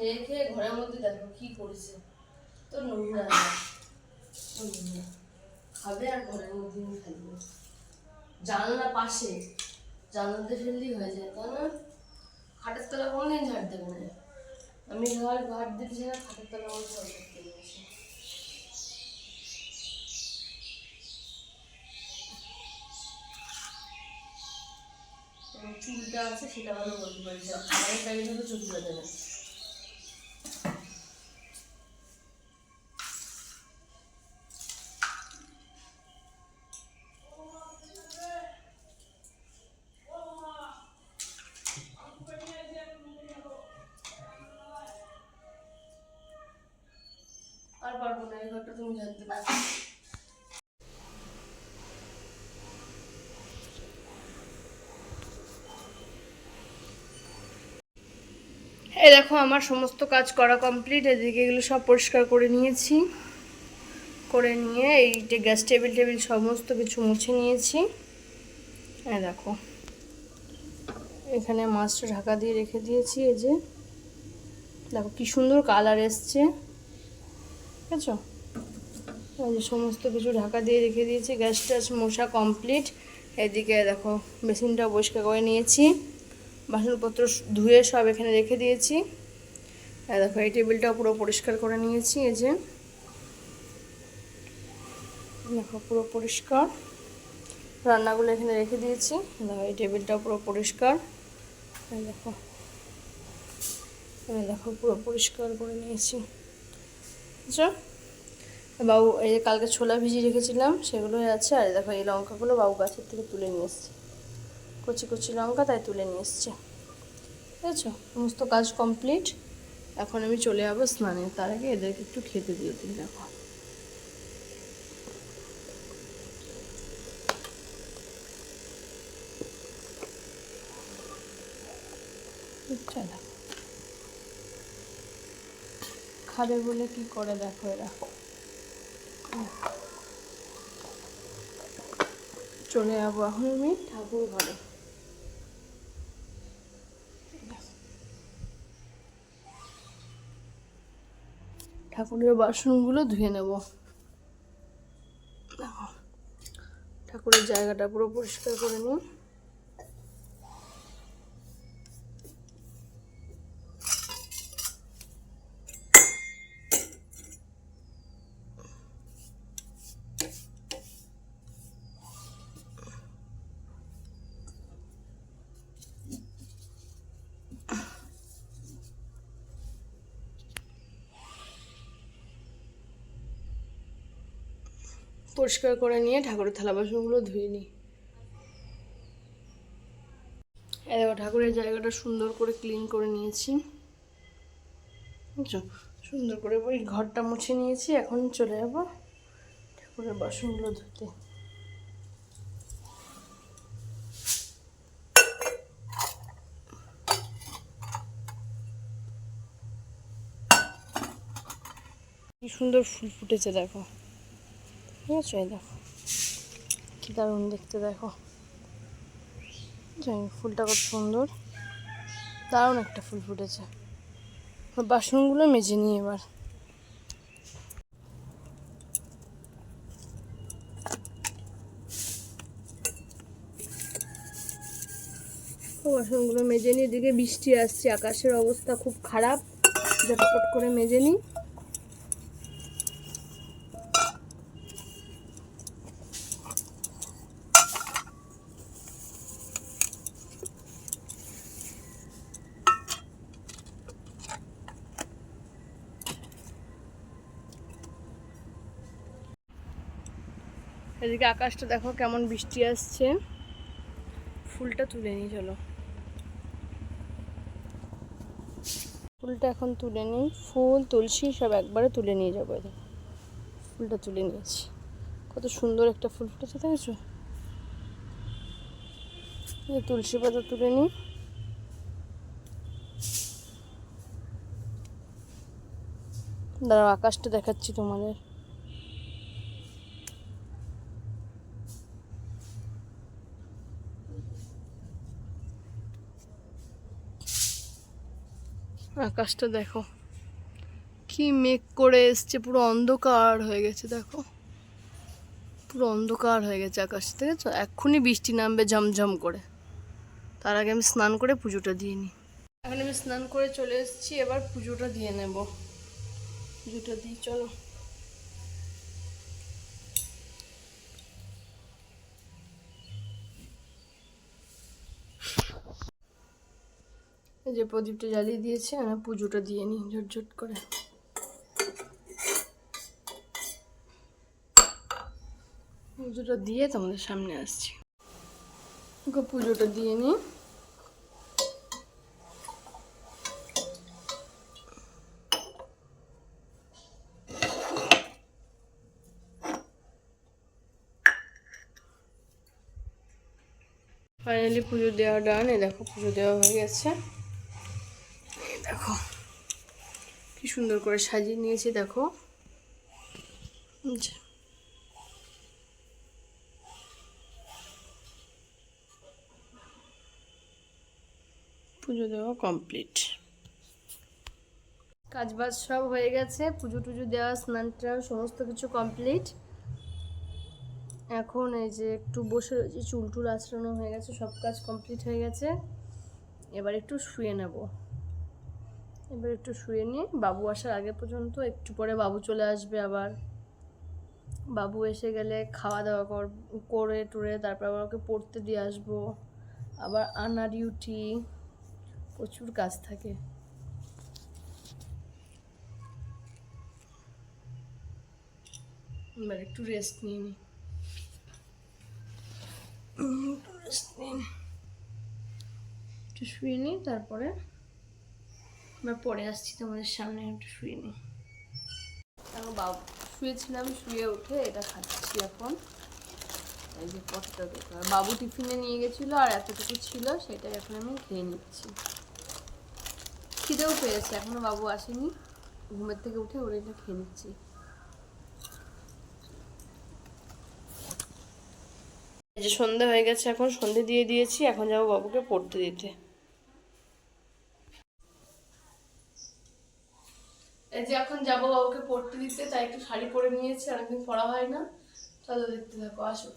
খেয়ে খেয়ে ঘরের মধ্যে দেখো কি করেছে। তো নোংরা খাবে আর ঘরের মধ্যে থাকবে জানলা পাশে। জানলাতে ফেললেই হয়ে যায়। তাই না খাটের তলা কোনোদিন ঝাড় দেবে না। আমি ঘর ঘর দিতে ছাড়া খাটের তলা আমার ঘর করতে নিয়েছি চুলটা আছে সেটা ভালো বলতে পারি। খাবারের প্যাকেটে তো চুল করে দেবে এই দেখো, আমার সমস্ত কাজ করা কমপ্লিট এদিকে এগুলো সব পরিষ্কার করে নিয়েছি। করে নিয়ে এই যে গ্যাস টেবিল টেবিল সমস্ত কিছু মুছে নিয়েছি। এই দেখো, এখানে মাছটা ঢাকা দিয়ে রেখে দিয়েছি, এই যে। দেখো, কি সুন্দর কালার এসছে। ঠিক আছে যে সমস্ত কিছু ঢাকা দিয়ে রেখে দিয়েছি গ্যাস ট্যাস মশা কমপ্লিট এদিকে দেখো বেসিনটাও পরিষ্কার করে নিয়েছি। বাসনপত্র ধুয়ে সব এখানে রেখে দিয়েছি। আর দেখো, এই টেবিলটাও পুরো পরিষ্কার করে নিয়েছি, এই যে। দেখো, পুরো পরিষ্কার। রান্নাগুলো এখানে রেখে দিয়েছি। দেখো, এই টেবিলটাও পুরো পরিষ্কার। দেখো দেখো, পুরো পরিষ্কার করে নিয়েছি। বুঝছ? বাবু, এই কালকে ছোলা ভিজিয়ে রেখেছিলাম, সেগুলোই আছে। আর দেখো, এই লঙ্কাগুলো বাবু গাছের থেকে তুলে নিয়ে এসছে। কচি কচি লঙ্কা, তাই তুলে নিয়ে এসছে। বুঝেছ? সমস্ত কাজ কমপ্লিট এখন আমি চলে যাব স্নানে। তার আগে এদেরকে একটু খেতে দিয়ে দিই, দেখো। চলো খাবে বলে কি করে, দেখো এরা। চলে যাব এখন আমি ঠাকুর ঘরে। ঠাকুরের বাসনগুলো ধুয়ে নেব। ঠাকুরের জায়গাটা পুরো পরিষ্কার করে নিই। পরিষ্কার করে নিয়ে ঠাকুরের থালা বাসনগুলো ধুয়ে নিই। দেখো, ঠাকুরের জায়গাটা সুন্দর করে ক্লিন করে নিয়েছি। সুন্দর করে ওই ঘরটা মুছে নিয়েছি, এখন চলে যাব ঠাকুরের বাসনগুলো ধুতে। কি সুন্দর ফুল ফুটেছে, দেখো। ঠিক আছে দেখো। কি দারুণ দেখতে, দেখো। জানি ফুলটা কত সুন্দর। দারুণ একটা ফুল ফুটেছে। বাসনগুলো মেজে নিই এবার। বাসনগুলো মেজে নিই, এদিকে বৃষ্টি আসছে, আকাশের অবস্থা খুব খারাপ। ঝটপট করে মেজে নিই। এদিকে আকাশটা দেখো কেমন বৃষ্টি আসছে। ফুলটা তুলে নিই, চলো। ফুলটা এখন তুলে নিই। ফুল তুলসী সব একবারে তুলে নিয়ে যাব এই দেখো ফুলটা তুলে নিয়েছি। কত সুন্দর একটা ফুল ফুটেছে, দেখেছ? তুলসী পাতা তুলে নিই। দাঁড়াও, আকাশটা দেখাচ্ছি তোমাদের। আকাশটা দেখো। কি মেঘ করে এসছে, পুরো অন্ধকার হয়ে গেছে, দেখো। পুরো অন্ধকার হয়ে গেছে আকাশ দেখেছ এক্ষুনি বৃষ্টি নামবে ঝমঝম করে। তার আগে আমি স্নান করে পুজোটা দিয়ে নিই। এখন আমি স্নান করে চলে এসেছি, এবার পুজোটা দিয়ে নেব। পুজোটা দিই, চলো। এই যে প্রদীপটা জ্বালিয়ে দিয়েছে, আমি পুজোটা দিয়ে নিই ঝটঝট করে। পুজোটা দিয়ে তোমাদের সামনে আসছি। ওকে পুজোটা দিয়ে নিই। ফাইনালি পুজো দেওয়া ডান এই দেখো পুজো দেওয়া হয়ে গেছে। দেখো। কি সুন্দর করে সাজিয়ে নিয়েছি, দেখো। পুজো দেওয়া কমপ্লিট কাজ বাজ সব হয়ে গেছে, পুজো টুজো দেওয়া, স্নান টান, সমস্ত কিছু কমপ্লিট এখন এই যে একটু বসে রয়েছি, চুল টুল আঁচড়ানো হয়ে গেছে, সব কাজ কমপ্লিট হয়ে গেছে। এবার একটু শুয়ে নেব। এবার একটু শুয়ে নিয়ে বাবু আসার আগে পর্যন্ত একটু পরে বাবু চলে আসবে আবার। বাবু এসে গেলে খাওয়া দাওয়া কর, করে টুরে তারপর আবার ওকে পড়তে দিয়ে আসব। আবার আনা ডিউটি প্রচুর কাজ থাকে। এবার একটু রেস্ট নিয়ে নিই। একটু রেস্ট নিন একটু শুয়ে নিই, তারপরে আমরা পরে আসছি তোমাদের সামনে একটু শুয়ে নিই। এখন বাবু? শুয়েছিলাম, শুয়ে উঠে এটা খাচ্ছি এখন। এই যে কতটা দেখো। বাবু টিফিনে নিয়ে গেছিল, আর এতটুকু ছিল সেটা এখন আমি খেয়ে নিচ্ছি। খিদেও পেয়েছে এখনও বাবু আসেনি। ঘুমের থেকে উঠে ওর এটা খেয়ে নিচ্ছি। যে সন্ধে হয়ে গেছে এখন, সন্ধে দিয়ে দিয়েছি, এখন যাব বাবুকে পড়তে দিতে। এই যে এখন যাব বাবুকে পড়তে দিতে তাই একটু শাড়ি পরে নিয়েছি অনেকদিন পরা হয় না। চলো দেখতে থাকো আসো।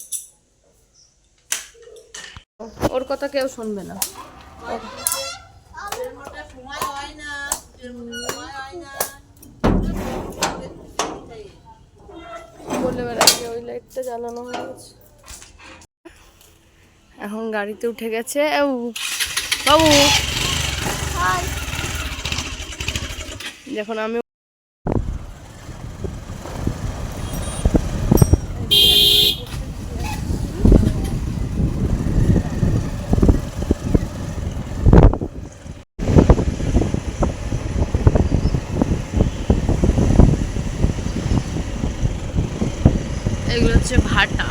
ওর কথা কেউ শুনবে না। বলে বেড়াচ্ছে ওই লাইটটা জ্বালানো হয়ে গেছে। এখন গাড়িতে উঠে গেছে। ও, বাবু। যখন আমি এগুলো হচ্ছে ভাটা।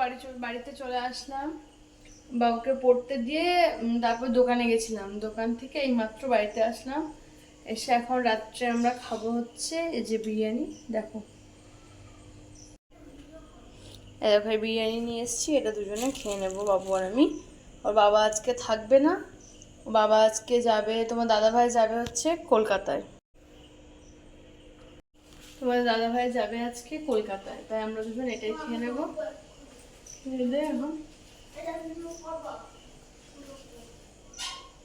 বাড়ি বাড়িতে চলে আসলাম। বাবুকে পড়তে দিয়ে তারপর দোকানে গেছিলাম। দোকান থেকে এই মাত্র বাড়িতে আসলাম। এসে এখন রাত্রে আমরা খাব হচ্ছে এই যে বিরিয়ানি। দেখো। দেখো বিরিয়ানি নিয়ে এসেছি। এটা দুজনে খেয়ে নেব, বাবু আর আমি। ওর বাবা আজকে থাকবে না। বাবা আজকে যাবে, তোমার দাদা ভাই যাবে হচ্ছে কলকাতায়। তোমার দাদা ভাই যাবে আজকে কলকাতায়, তাই আমরা দুজন এটাই খেয়ে নেব। খেয়ে দে এখন।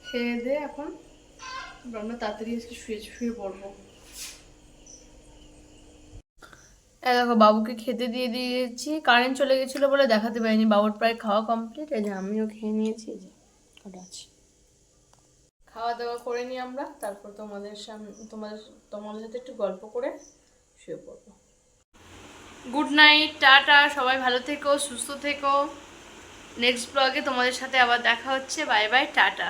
খেয়ে এখন। আমরা তাড়াতাড়ি আজকে শুয়ে শুয়ে পড়ব। দেখো, বাবুকে খেতে দিয়ে দিয়েছি। কারেন্ট চলে গেছিল বলে দেখাতে পারিনি, বাবুর প্রায় খাওয়া কমপ্লিট এই যে আমিও খেয়ে নিয়েছি, এই যে আছে। খাওয়া দাওয়া করে নিই আমরা, তারপর তোমাদের সামনে তোমাদের তোমাদের সাথে একটু গল্প করে শুয়ে পড়ব। গুড নাইট টাটা, সবাই ভালো থেকো, সুস্থ থেকো। নেক্সট ব্লগে তোমাদের সাথে আবার দেখা হচ্ছে বাই বাই টাটা।